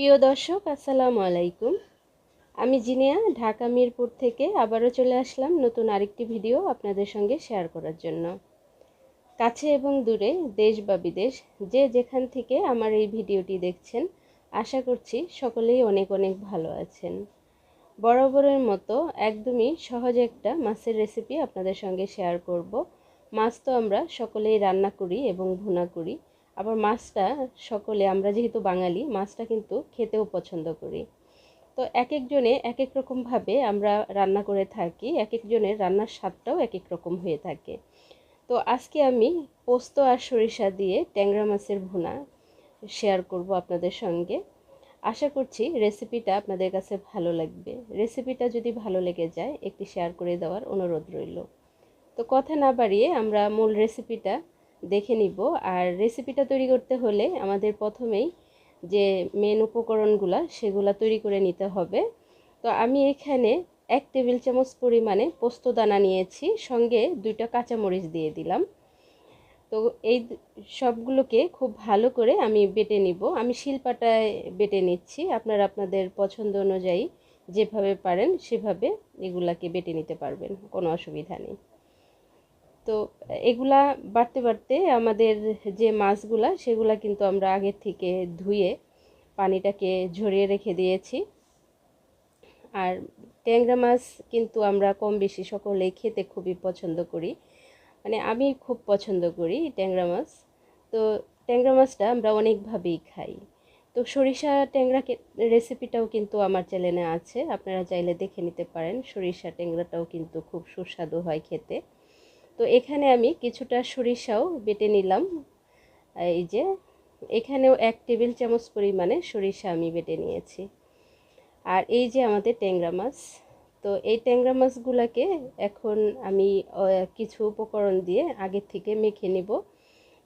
প্রিয় দর্শক, আসসালামু আলাইকুম। আমি জিনিয়া, ঢাকা মিরপুর থেকে আবারও চলে আসলাম নতুন আরেকটি ভিডিও আপনাদের সঙ্গে শেয়ার করার জন্য। কাছে এবং দূরে, দেশ বা বিদেশ, যে যেখান থেকে আমার এই ভিডিওটি দেখছেন, আশা করছি সকলেই অনেক অনেক ভালো আছেন। বরাবরের মতো একদমই সহজ একটা মাছের রেসিপি আপনাদের সঙ্গে শেয়ার করব। মাছ তো আমরা সকলেই রান্না করি এবং ভুনা করি। আবার মাছটা সকলে, আমরা যেহেতু বাঙালি, মাছটা কিন্তু খেতেও পছন্দ করি। তো এক একজনে এক এক রকমভাবে আমরা রান্না করে থাকি এক একজনের রান্নার স্বাদটাও এক এক রকম হয়ে থাকে। তো আজকে আমি পোস্ত আর সরিষা দিয়ে ট্যাংরা মাছের ভুনা শেয়ার করব আপনাদের সঙ্গে। আশা করছি রেসিপিটা আপনাদের কাছে ভালো লাগবে। রেসিপিটা যদি ভালো লেগে যায়, একটি শেয়ার করে দেওয়ার অনুরোধ রইল। তো কথা না বাড়িয়ে আমরা মূল রেসিপিটা দেখে নিব। আর রেসিপিটা তৈরি করতে হলে আমাদের প্রথমেই যে মেন উপকরণগুলো, সেগুলো তৈরি করে নিতে হবে। তো আমি এখানে এক টেবিল চামচ পরিমাণে পোস্ত দানা নিয়েছি, সঙ্গে দুইটা কাঁচামরিচ দিয়ে দিলাম। তো এই সবগুলোকে খুব ভালো করে আমি বেটে নিব। আমি শিলপাটায় বেটে নিচ্ছি, আপনারা আপনাদের পছন্দ অনুযায়ী যেভাবে পারেন সেভাবে এগুলাকে বেটে নিতে পারবেন, কোনো অসুবিধা নেই। তো এগুলা বাড়তে বাড়তে আমাদের যে মাছগুলা, সেগুলা কিন্তু আমরা আগের থেকে ধুয়ে পানিটাকে ঝরিয়ে রেখে দিয়েছি। আর ট্যাংরা মাছ কিন্তু আমরা কম বেশি সকলেই খেতে খুবই পছন্দ করি। মানে আমি খুব পছন্দ করি ট্যাংরা মাছ। তো ট্যাংরা মাছটা আমরা অনেকভাবেই খাই। তো সরিষা ট্যাংরা রেসিপিটাও কিন্তু আমার চ্যানেলে আছে। আপনারা চাইলে দেখে নিতে পারেন। সরিষা ট্যাংরাটাও কিন্তু খুব সুস্বাদু হয় খেতে। তো এখানে আমি কিছুটা সরিষাও বেটে নিলাম। এই যে, এখানেও এক টেবিল চামচ পরিমাণে সরিষা আমি বেটে নিয়েছি। আর এই যে আমাদের ট্যাংরা মাছ, তো এই ট্যাংরা মাছগুলোকে এখন আমি কিছু উপকরণ দিয়ে আগের থেকে মেখে নিব।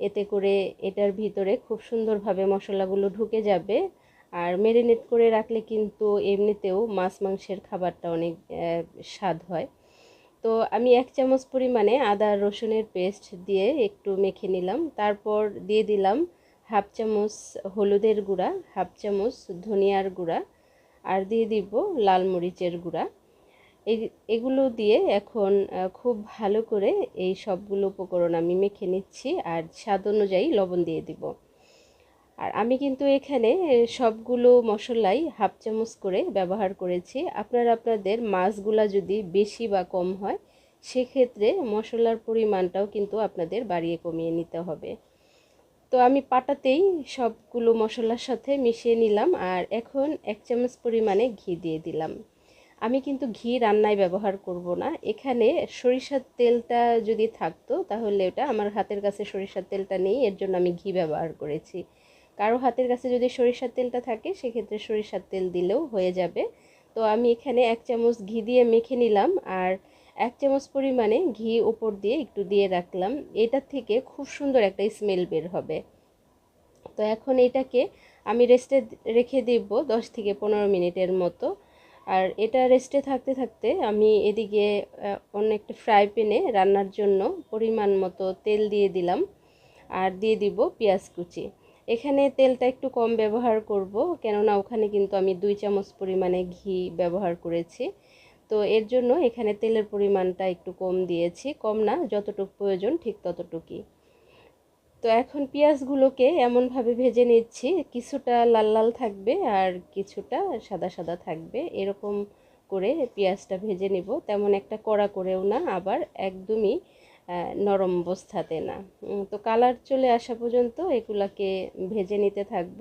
এতে করে এটার ভিতরে খুব সুন্দরভাবে মশলাগুলো ঢুকে যাবে। আর মেরিনেট করে রাখলে কিন্তু এমনিতেও মাছ মাংসের খাবারটা অনেক স্বাদ হয়। তো আমি এক চামচ পরিমাণে আদা রসুনের পেস্ট দিয়ে একটু মেখে নিলাম। তারপর দিয়ে দিলাম হাফ চামচ হলুদের গুঁড়া, হাফ চামচ ধনিয়ার গুঁড়া আর দিয়ে দিব লাল মরিচের গুঁড়া। এগুলো দিয়ে এখন খুব ভালো করে এই সবগুলো উপকরণ আমি মেখে নিচ্ছি আর স্বাদ অনুযায়ী লবণ দিয়ে দিব। আর আমি কিন্তু এখানে সবগুলো মশলাই হাফ চামচ করে ব্যবহার করেছি। আপনারা আপনাদের মাছগুলা যদি বেশি বা কম হয়, সেক্ষেত্রে মশলার পরিমাণটাও কিন্তু আপনাদের বাড়িয়ে কমিয়ে নিতে হবে। তো আমি পাটাতেই সবগুলো মশলার সাথে মিশিয়ে নিলাম আর এখন এক চামচ পরিমাণে ঘি দিয়ে দিলাম। আমি কিন্তু ঘি রান্নায় ব্যবহার করব না। এখানে সরিষার তেলটা যদি থাকতো, তাহলে ওটা আমার হাতের কাছে সরিষার তেলটা নেই, এর জন্য আমি ঘি ব্যবহার করেছি। কারও হাতের কাছে যদি সরিষার তেলটা থাকে, সেক্ষেত্রে সরিষার তেল দিলেও হয়ে যাবে। তো আমি এখানে এক চামচ ঘি দিয়ে মেখে নিলাম আর এক চামচ পরিমাণে ঘি উপর দিয়ে একটু দিয়ে রাখলাম। এটার থেকে খুব সুন্দর একটা স্মেল বের হবে। তো এখন এটাকে আমি রেস্টে রেখে দিব দশ থেকে পনেরো মিনিটের মতো। আর এটা রেস্টে থাকতে থাকতে আমি এদিকে অন্য একটা ফ্রাই প্যানে রান্নার জন্য পরিমাণ মতো তেল দিয়ে দিলাম। আর দিয়ে দিব পেঁয়াজ কুচি। এখানে তেলটা একটু কম ব্যবহার করব, কেননা ওখানে কিন্তু আমি দুই চামচ পরিমাণে ঘি ব্যবহার করেছি। তো এর জন্য এখানে তেলের পরিমাণটা একটু কম দিয়েছি, কম না, যতটুকু প্রয়োজন ঠিক ততটুকুই। তো এখন পেঁয়াজগুলোকে এমনভাবে ভেজে নিচ্ছি, কিছুটা লাল লাল থাকবে আর কিছুটা সাদা সাদা থাকবে। এরকম করে পেঁয়াজটা ভেজে নিব, তেমন একটা কড়া করেও না, আবার একদমই নরম অবস্থাতে না। তো কালার চলে আসা পর্যন্ত এগুলাকে ভেজে নিতে থাকব।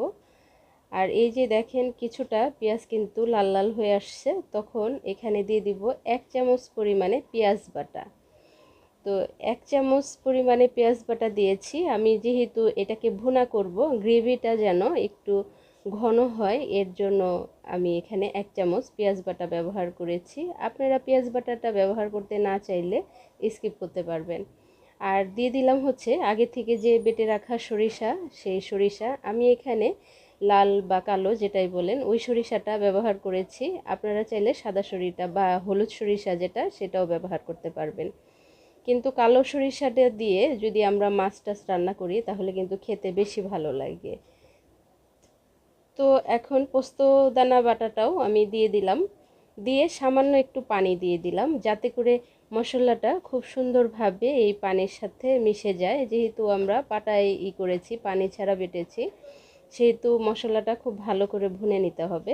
আর এই যে দেখেন কিছুটা পেঁয়াজ কিন্তু লাল লাল হয়ে আসছে, তখন এখানে দিয়ে দিব এক চামচ পরিমাণে পেঁয়াজ বাটা। তো এক চামচ পরিমাণে পেঁয়াজ বাটা দিয়েছি। আমি যেহেতু এটাকে ভুনা করব, গ্রেভিটা যেন একটু ঘন হয়, এর জন্য আমি এখানে এক চামচ পেঁয়াজ বাটা ব্যবহার করেছি। আপনারা পেঁয়াজ বাটাটা ব্যবহার করতে না চাইলে স্কিপ করতে পারবেন। আর দিয়ে দিলাম হচ্ছে আগে থেকে যে বেটে রাখা সরিষা, সেই সরিষা। আমি এখানে লাল বা কালো যেটাই বলেন, ওই সরিষাটা ব্যবহার করেছি। আপনারা চাইলে সাদা সরিষা বা হলুদ সরিষা যেটা, সেটাও ব্যবহার করতে পারবেন। কিন্তু কালো সরিষাটা দিয়ে যদি আমরা মাছ টাছ রান্না করি, তাহলে কিন্তু খেতে বেশি ভালো লাগে। তো এখন পোস্ত দানা বাটাটাও আমি দিয়ে দিলাম। দিয়ে সামান্য একটু পানি দিয়ে দিলাম যাতে করে মশলাটা খুব সুন্দরভাবে এই পানির সাথে মিশে যায়। যেহেতু আমরা পাটায় ই করেছি, পানি ছাড়া বেটেছি, সেহেতু মশলাটা খুব ভালো করে ভুনে নিতে হবে।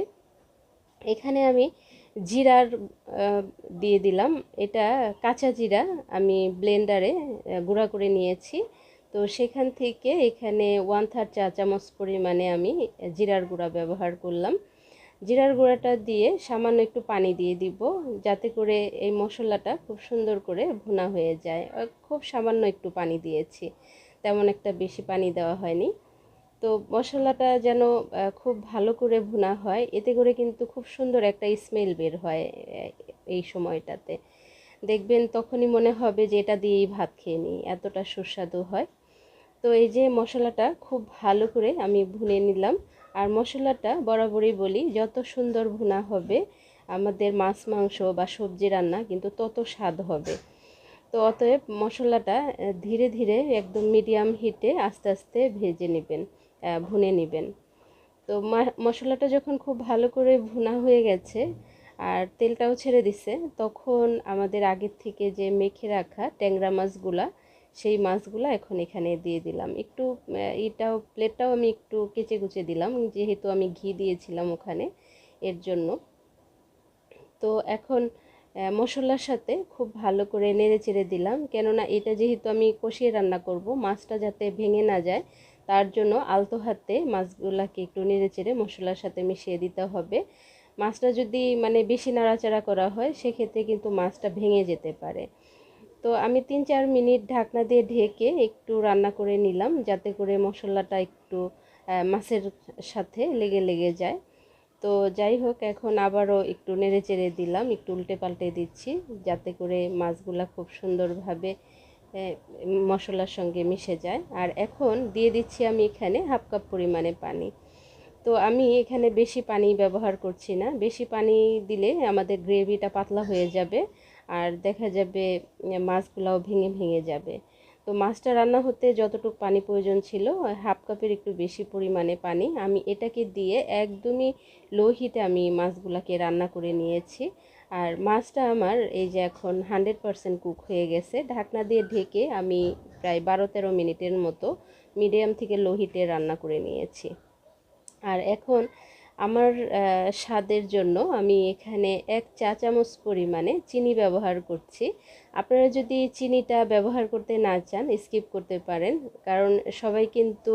এখানে আমি জিরার দিয়ে দিলাম। এটা কাঁচা জিরা আমি ব্লেন্ডারে গুঁড়া করে নিয়েছি। তো সেখান থেকে এখানে ওয়ান থার্ড চা চামচ পরিমাণে আমি জিরার গুঁড়া ব্যবহার করলাম। জিরার গুঁড়াটা দিয়ে সামান্য একটু পানি দিয়ে দিব, যাতে করে এই মশলাটা খুব সুন্দর করে ভুনা হয়ে যায়। খুব সামান্য একটু পানি দিয়েছি, তেমন একটা বেশি পানি দেওয়া হয়নি। তো মশলাটা যেন খুব ভালো করে ভুনা হয়, এতে করে কিন্তু খুব সুন্দর একটা স্মেল বের হয় এই সময়টাতে। দেখবেন তখনই মনে হবে যে এটা দিয়েই ভাত খেয়ে নিই, এতটা সুস্বাদু হয়। তো এই যে মশলাটা খুব ভালো করে আমি ভুনে নিলাম। আর মশলাটা বরাবরই বলি, যত সুন্দর ভুনা হবে, আমাদের মাছ, মাংস বা সবজি রান্না কিন্তু তত স্বাদ হবে। তো অতএব মশলাটা ধীরে ধীরে একদম মিডিয়াম হিটে আস্তে আস্তে ভেজে নেবেন ভুনে নেবেন। তো মশলাটা যখন খুব ভালো করে ভুনা হয়ে গেছে আর তেলটাও ছেড়ে দিছে। তখন আমাদের আগের থেকে যে মেখে রাখা ট্যাংরা মাছগুলা, সেই মাছগুলো এখন এখানে দিয়ে দিলাম। একটু এটাও, প্লেটটাও আমি একটু কেচে কুচে দিলাম, যেহেতু আমি ঘি দিয়েছিলাম ওখানে এর জন্য। তো এখন মশলার সাথে খুব ভালো করে নেড়ে চেড়ে দিলাম। কেননা এটা যেহেতু আমি কষিয়ে রান্না করব, মাছটা যাতে ভেঙে না যায়, তার জন্য আলতো হাতে মাছগুলাকে একটু নেড়ে চেড়ে মশলার সাথে মিশিয়ে দিতে হবে। মাছটা যদি মানে বেশি নাড়াচাড়া করা হয়, সেক্ষেত্রে কিন্তু মাছটা ভেঙে যেতে পারে। তো আমি তিন চার মিনিট ঢাকনা দিয়ে ঢেকে একটু রান্না করে নিলাম, যাতে করে মশলাটা একটু মাছের সাথে লেগে লেগে যায়। তো যাই হোক, এখন আবারও একটু নেড়ে চেড়ে দিলাম, একটু উল্টে পাল্টে দিচ্ছি, যাতে করে মাছগুলা খুব সুন্দরভাবে মশলার সঙ্গে মিশে যায়। আর এখন দিয়ে দিচ্ছি আমি এখানে হাফ কাপ পরিমাণে পানি। তো আমি এখানে বেশি পানি ব্যবহার করছি না। বেশি পানি দিলে আমাদের গ্রেভিটা পাতলা হয়ে যাবে আর দেখা যাবে মাছগুলাও ভেঙে ভেঙে যাবে। তো মাছটা রান্না হতে যতটুকু পানি প্রয়োজন ছিল, হাফ কাপের একটু বেশি পরিমাণে পানি। আমি এটাকে দিয়ে একদমই লো হিটে আমি মাছগুলাকে রান্না করে নিয়েছি। আর মাছটা আমার এই যে এখন হান্ড্রেড পারসেন্ট কুক হয়ে গেছে। ঢাকনা দিয়ে ঢেকে আমি প্রায় বারো তেরো মিনিটের মতো মিডিয়াম থেকে লো হিটে রান্না করে নিয়েছি। আর এখন আমার স্বাদের জন্য আমি এখানে এক চা চামচ পরিমাণে চিনি ব্যবহার করছি। আপনারা যদি চিনিটা ব্যবহার করতে না চান, স্কিপ করতে পারেন। কারণ সবাই কিন্তু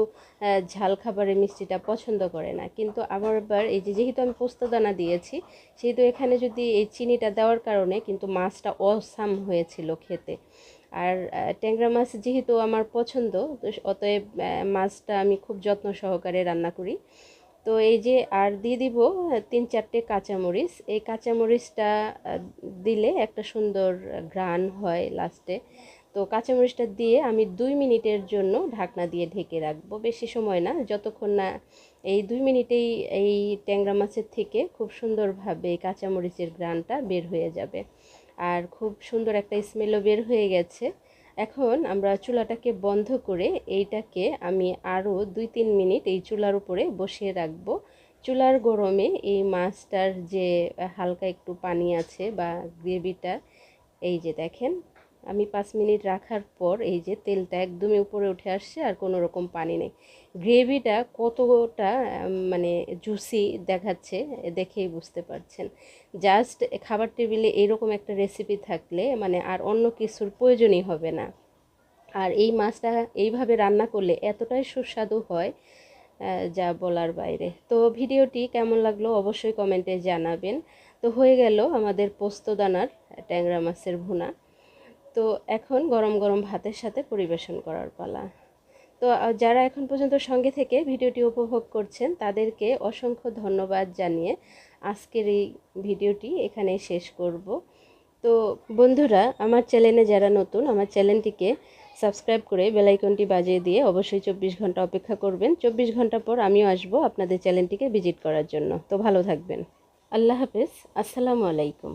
ঝাল খাবারের মিষ্টিটা পছন্দ করে না। কিন্তু আমার আবার এই যে যেহেতু আমি পোস্তদানা দিয়েছি, সেহেতু এখানে যদি এই চিনিটা দেওয়ার কারণে কিন্তু মাছটা অসাম হয়েছিল খেতে। আর ট্যাংরা মাছ যেহেতু আমার পছন্দ অতএব মাছটা আমি খুব যত্ন সহকারে রান্না করি। তো এই যে আর দিয়ে দিব তিন চারটে কাঁচামরিচ। এই কাঁচামরিচটা দিলে একটা সুন্দর ঘ্রাণ হয় লাস্টে তো কাঁচামরিচটা দিয়ে আমি দুই মিনিটের জন্য ঢাকনা দিয়ে ঢেকে রাখব। বেশি সময় না, যতক্ষণ না এই দুই মিনিটেই এই ট্যাংরা মাছের থেকে খুব সুন্দরভাবে এই কাঁচামরিচের গ্রানটা বের হয়ে যাবে। আর খুব সুন্দর একটা স্মেলও বের হয়ে গেছে। এখন আমরা চুলাটাকে বন্ধ করে এইটাকে আমি আরও দুই তিন মিনিট এই চুলার উপরে বসিয়ে রাখব। চুলার গরমে এই মাছটার যে হালকা একটু পানি আছে বা গ্রেভিটা, এই যে দেখেন আমি পাঁচ মিনিট রাখার পর এই যে তেলটা একদমই উপরে উঠে আসছে আর কোনো রকম পানি নেই। গ্রেভিটা কতটা মানে জুসি দেখাচ্ছে দেখেই বুঝতে পারছেন। জাস্ট খাবার টেবিলে এরকম একটা রেসিপি থাকলে মানে আর অন্য কিছুর প্রয়োজনই হবে না। আর এই মাছটা এইভাবে রান্না করলে এতটাই সুস্বাদু হয় যা বলার বাইরে। তো ভিডিওটি কেমন লাগল অবশ্যই কমেন্টে জানাবেন। তো হয়ে গেল আমাদের পোস্তদানার ট্যাংরা মাছের ভুনা। তো এখন গরম গরম ভাতের সাথে পরিবেশন করার পালা। তো যারা এখন পর্যন্ত সঙ্গে থেকে ভিডিওটি উপভোগ করছেন, তাদেরকে অসংখ্য ধন্যবাদ জানিয়ে আজকের এই ভিডিওটি এখানে শেষ করব। তো, বন্ধুরা, আমার চ্যানেলে যারা নতুন, আমার চ্যানেলটিকে সাবস্ক্রাইব করে বেলাইকনটি বাজিয়ে দিয়ে অবশ্যই চব্বিশ ঘণ্টা অপেক্ষা করবেন। চব্বিশ ঘণ্টা পর আমিও আসব আপনাদের চ্যানেলটিকে ভিজিট করার জন্য। তো, ভালো থাকবেন। আল্লাহ হাফেজ। আসসালামু আলাইকুম।